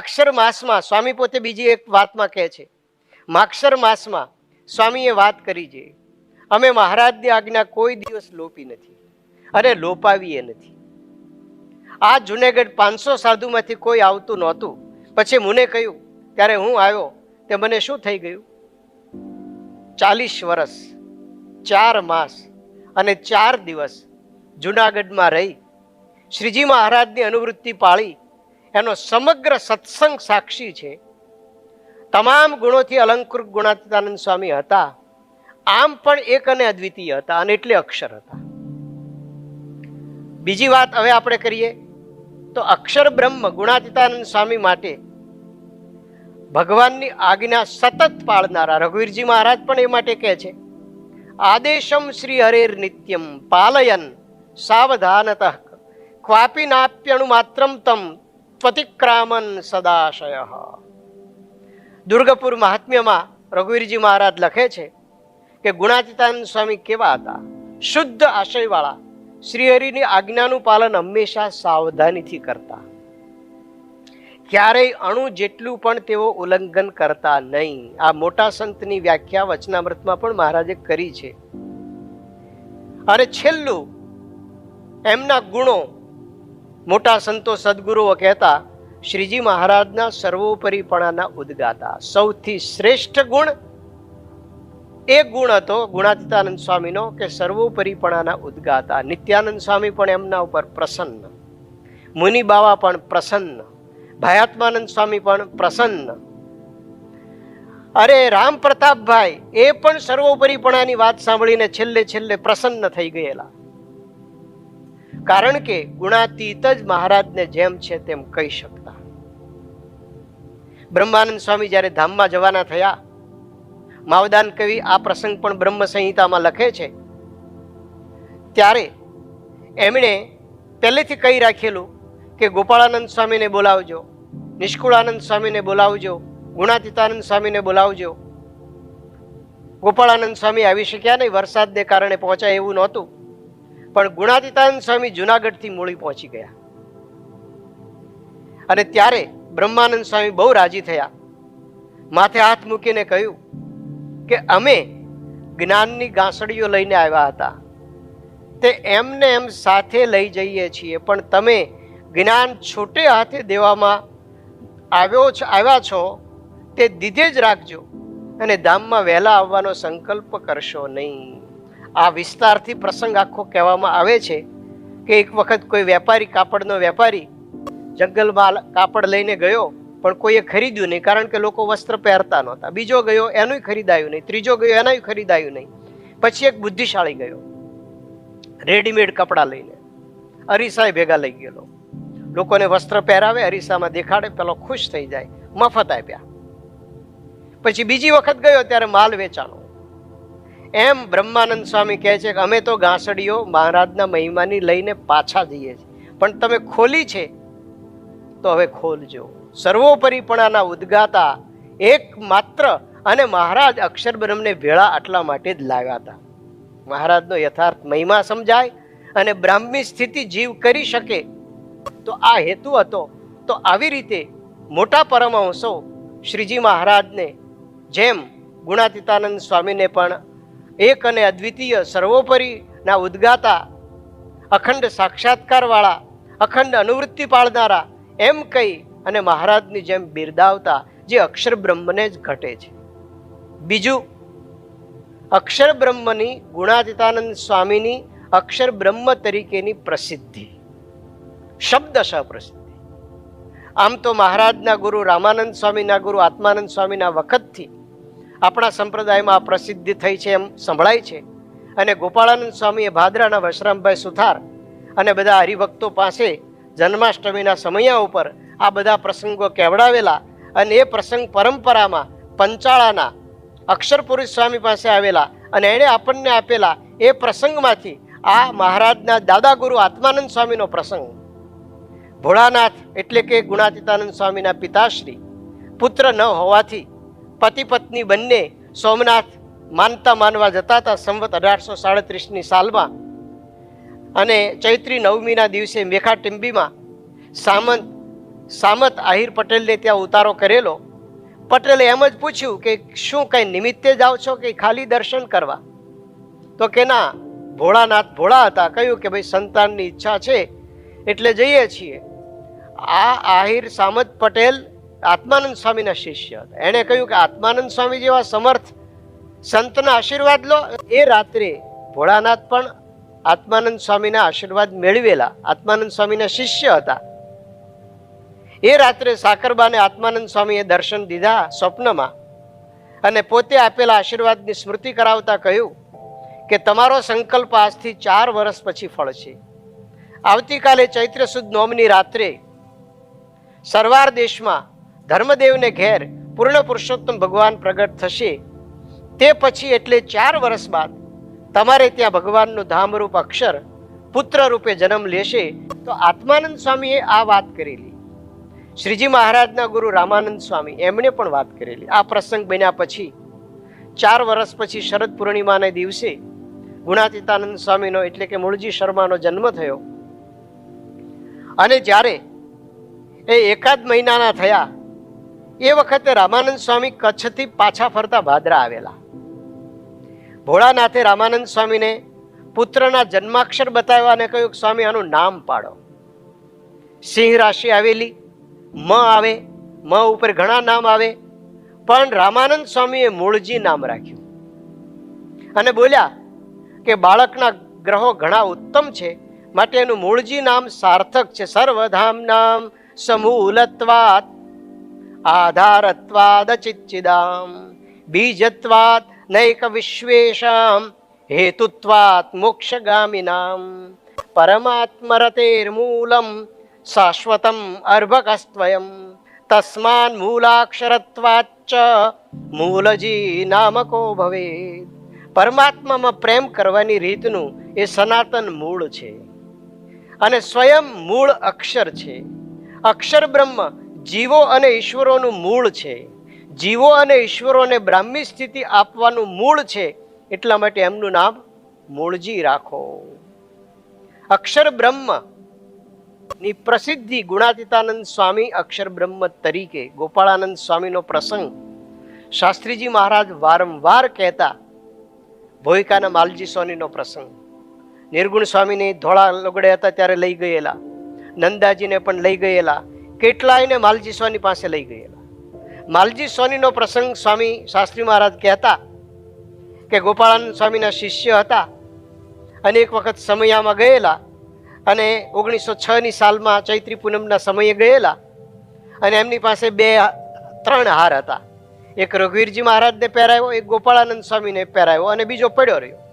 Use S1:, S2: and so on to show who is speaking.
S1: અક્ષર માસમાં સ્વામી પોતે બીજી એક વાતમાં કહે છે, માક્ષર માસમાં સ્વામીએ વાત કરી છે, અમે મહારાજની આજ્ઞા કોઈ દિવસ લોપી નથી અને લોપાવીએ નથી. આ જુનેગઢ પાંચસો સાધુમાંથી કોઈ આવતું નહોતું. પછી મને કહ્યું, ત્યારે હું આવ્યો, તે મને શું થઈ ગયું? ચાલીસ વર્ષ ચાર માસ અને ચાર દિવસ જુનાગઢમાં રહી. શ્રીજી મહારાજની અનુવૃત્તિ પાળી એનો સમગ્ર સત્સંગ સાક્ષી છે. તમામ ગુણોથી અલંકૃત ગુણાતીતાનંદ સ્વામી હતા. આમ પણ એક અને અદ્વિતીય હતા અને એટલે અક્ષર હતા. બીજી વાત હવે આપણે કરીએ, તો અક્ષર બ્રહ્મ ગુણાતીતાનંદ સ્વામી માટે ભગવાનની આજ્ઞા સતત પાળનારા રઘુવીરજી મહારાજ પણ એ માટે કહે છે, આદેશમ શ્રી હરેર નિત્યમ પાલયન સાવધાનત ક્વાપી નાપ્યણુ માત્રમ તમ ત્વતિક્રામન સદાશય દુર્ગપુર મહાત્મ્યમાં રઘુવીરજી મહારાજ લખે છે કે ગુણાતીતાનંદ સ્વામી કેવા હતા શુદ્ધ આશયવાળા શ્રીહરિની આજ્ઞાનું પાલન હંમેશા સાવધાનીથી કરતા ક્યારેય અણુ જેટલું પણ તેઓ ઉલ્લંઘન કરતા નહીં આ મોટા સંતની વ્યાખ્યા વચનામૃતમાં પણ મહારાજે કરી છે અને છેલ્લું એમના ગુણો મોટા સંતો સદગુરુઓ કહેતા, શ્રીજી મહારાજના સર્વોપરીપણાના ઉદ્ગાતા. સૌથી શ્રેષ્ઠ ગુણ? એક ગુણ હતો ગુણાતીતાનંદ સ્વામીનો કે સર્વોપરીપણાના ઉદ્ગાતા. નિત્યાનંદ સ્વામી પણ એમના ઉપર પ્રસન્ન. મુનિ બાવા પણ પ્રસન્ન. ભયાત્માનંદ સ્વામી પણ પ્રસન્ન. અરે રામ પ્રતાપભાઈ એ પણ સર્વોપરીપણાની વાત સાંભળીને છેલ્લે છેલ્લે પ્રસન્ન થઈ ગયેલા. કારણ કે ગુણાતીત જ મહારાજને જેમ છે તેમ કહી શકતા. બ્રહ્માનંદ સ્વામી જ્યારે ધામમાં જવાના થયા, માવદાન કવિ આ પ્રસંગ પણ બ્રહ્મ સંહિતામાં લખે છે. ત્યારે એમણે પહેલેથી કહી રાખેલું કે ગોપાળાનંદ સ્વામીને બોલાવજો, નિષ્કુળાનંદ સ્વામીને બોલાવજો, ગુણાતીતાનંદ સ્વામીને બોલાવજો. ગોપાળાનંદ સ્વામી આવી શક્યા નહીં, વરસાદને કારણે પહોંચાય એવું નહોતું. પણ ગુણાતીતાનંદ સ્વામી જુનાગઢથી મૂળી પહોંચી ગયા. અને ત્યારે બ્રહ્માનંદ સ્વામી બહુ રાજી થયા. માથે હાથ મૂકીને કહ્યું કે અમે જ્ઞાનની ગાંસડીઓ લઈને આવ્યા હતા. તે એમને એમ સાથે લઈ જઈએ છીએ, પણ તમે જ્ઞાન છૂટે હાથે દેવામાં આવ્યો છો, આવ્યા છો, તે દીધે જ રાખજો. અને ધામમાં વહેલા આવવાનો સંકલ્પ કરશો નહીં. આ વિસ્તારથી પ્રસંગ આખો કહેવામાં આવે છે કે એક વખત કોઈ વેપારી, કાપડનો વેપારી જંગલમાં કાપડ લઈને ગયો, પણ કોઈએ ખરીદ્યું નહીં કારણ કે લોકો વસ્ત્ર પહેરતા નહોતા. બીજો ગયો, એનુંય ખરીદાયું નહીં. ત્રીજો ગયો, એનાય ખરીદાયું નહીં. પછી એક બુદ્ધિશાળી ગયો, રેડીમેડ કપડાં લઈને. અરીસાએ ભેગા લઈ ગયેલો. લોકોને વસ્ત્ર પહેરાવે, અરીસામાં દેખાડે, પેલો ખુશ થઈ જાય. મફત આપ્યા. પછી બીજી વખત ગયો, ત્યારે માલ વેચાણો. એમ બ્રહ્માનંદ સ્વામી કહે છે કે અમે તો ઘાસડીઓ મહારાજના મહિમાની લઈને પાછા જઈએ છીએ. પણ તમે ખોલી છે? તો હવે ખોલજો. સર્વોપરીપણાના ઉદ્ગાતા એકમાત્ર અને મહારાજ અક્ષર બ્રહ્મને ભેળા આટલા માટે જ લાવ્યા હતા મહારાજનો યથાર્થ મહિમા સમજાય અને બ્રાહ્મી સ્થિતિ જીવ કરી શકે. તો આ હેતુ હતો. તો આવી રીતે મોટા પરમહંસો શ્રીજી મહારાજને જેમ ગુણાતીતાનંદ સ્વામીને પણ એક અને અદ્વિતીય સર્વોપરીના ઉદ્ગાતા, અખંડ સાક્ષાત્કારવાળા, અખંડ અનુવૃત્તિ પાળનારા, એમ કહી અને મહારાજની જેમ બિરદાવતા જે અક્ષર બ્રહ્મને જ ઘટે છે. બીજું, અક્ષર બ્રહ્મની ગુણાતીતાનંદ સ્વામીની અક્ષર બ્રહ્મ તરીકેની પ્રસિદ્ધિ. શબ્દશ પ્રસિદ્ધિ. આમ તો મહારાજના ગુરુ, રામાનંદ સ્વામીના ગુરુ, આત્માનંદ સ્વામીના વખતથી આપણા સંપ્રદાયમાં પ્રસિદ્ધિ થઈ છે એમ સંભળાય છે. અને ગોપાળાનંદ સ્વામીએ ભાદરાના વશરામભાઈ સુથાર અને બધા હરિભક્તો પાસે જન્માષ્ટમીના સમયા ઉપર આ બધા પ્રસંગો કહેવડાવેલા અને એ પ્રસંગ પરંપરામાં પંચાળાના અક્ષરપુરુષ સ્વામી પાસે આવેલા અને એણે આપણને આપેલા એ પ્રસંગમાંથી આ મહારાજના દાદા ગુરુ આત્માનંદ સ્વામીનો પ્રસંગ. ભોળાનાથ એટલે કે ગુણાતીતાનંદ સ્વામીના પિતાશ્રી, પુત્ર ન હોવાથી પતિ પત્ની બંને સોમનાથ માનતા માનવા જતા હતા સંવત અઢારસો સાડત્રીસની સાલમાં. અને ચૈત્રી નવમીના દિવસે મેખા ટીંબીમાં સામંત, સામત આહિર પટેલને ત્યાં ઉતારો કરેલો. પટેલે એમ જ પૂછ્યું કે શું કંઈ નિમિત્તે જાઓ છો કે ખાલી દર્શન કરવા? તો કે ના, ભોળાનાથ ભોળા હતા. કહ્યું કે ભાઈ, સંતાનની ઈચ્છા છે, એટલે જઈએ છીએ. આ આહિર સામત પટેલ આત્માનંદ સ્વામીના શિષ્ય હતા. એણે કહ્યું કે આત્માનંદ સ્વામી જેવા સમર્થ સંતના આશીર્વાદ લો. એ રાત્રે ભોળાનાથ પણ આત્માનંદ સ્વામીના આશીર્વાદ મેળવેલા. આત્માનંદ સ્વામીના શિષ્ય હતા. એ રાત્રે સાકરબાને આત્માનંદ સ્વામીએ દર્શન દીધા સ્વપ્નમાં અને પોતે આપેલા આશીર્વાદની સ્મૃતિ કરાવતા કહ્યું કે તમારો સંકલ્પ આજથી ચાર વર્ષ પછી ફળશે આવતીકાલે ચૈત્ર સુદ નોમની રાત્રે સરવાર દેશમાં ધર્મદેવને ઘેર પૂર્ણ પુરુષોત્તમ ભગવાન પ્રગટ થશે. તે પછી એટલે ચાર વર્ષ બાદ તમારે ત્યાં ભગવાનનું ધામરૂપ અક્ષર પુત્ર રૂપે જન્મ લેશે. તો આત્માનંદ સ્વામીએ આ વાત કરેલી. શ્રીજી મહારાજના ગુરુ રામાનંદ સ્વામી એમણે પણ વાત કરેલી. આ પ્રસંગ બન્યા પછી ચાર વર્ષ પછી શરદ પૂર્ણિમાના દિવસે ગુણાતીતાનંદ સ્વામીનો એટલે કે મૂળજી શર્માનો જન્મ થયો. અને જ્યારે એ એકાદ મહિનાના થયા એ વખતે રામાનંદ સ્વામી કચ્છથી પાછા ફરતા ભાદરા આવેલા. ભોળાનાથે રામાનંદ સ્વામીને પુત્રના જન્માક્ષર બતાવ્યા અને કહ્યું સ્વામી, આનું નામ પાડો. સિંહ રાશિ આવેલી, મ આવે, મ ઉપર ઘણા નામ આવે, પણ રામાનંદ સ્વામીએ મૂળજી નામ રાખ્યું. અને બોલ્યા કે, બાળકના ગ્રહો ઘણા ઉત્તમ છે, માટે એનું મૂળજી નામ સાર્થક છે. સર્વધામ નામ સમૂલત્વાત બીજત્વાત નૈક વિશ્વેશામ હેતુત્વાત મોક્ષગામિનામ પરમાત્મરતેર્મૂલમ શાશ્વતમ અર્ભકસ્ત્વયમ તસ્માન મૂલાક્ષરત્વાચ્ચ મૂલજી નામકો ભવેત પરમાત્મામાં પ્રેમ કરવાની રીતનું એ સનાતન મૂળ છે અને સ્વયં મૂળ અક્ષર છે અક્ષર બ્રહ્મ જીવો અને ઈશ્વરોનું મૂળ છે. જીવો અને ઈશ્વરોને બ્રાહ્મી સ્થિતિ આપવાનું મૂળ છે, એટલા માટે એમનું નામ મૂળજી રાખો. અક્ષર બ્રહ્મની પ્રસિદ્ધિ ગુણાતીતાનંદ સ્વામી અક્ષર બ્રહ્મ તરીકે, ગોપાળાનંદ સ્વામીનો પ્રસંગ શાસ્ત્રીજી મહારાજ વારંવાર કહેતા, ભોયકાના માલજી સોનીનો પ્રસંગ. નિર્ગુણ સ્વામીને ધોળા લગડે હતા ત્યારે લઈ ગયેલા. નંદાજીને પણ લઈ ગયેલા. કેટલાયને માલજી સ્વામી પાસે લઈ ગયેલા. માલજી સ્વામીનો પ્રસંગ સ્વામી શાસ્ત્રી મહારાજ કહેતા કે ગોપાળાનંદ સ્વામીના શિષ્ય હતા અને એક વખત સમયામાં ગયેલા અને ઓગણીસો છની સાલમાં ચૈત્રી પૂનમના સમયે ગયેલા અને એમની પાસે બે, ત્રણ હાર હતા. એક રઘુવીરજી મહારાજને પહેરાયો, એક ગોપાળાનંદ સ્વામીને પહેરાયો અને બીજો પડ્યો રહ્યો.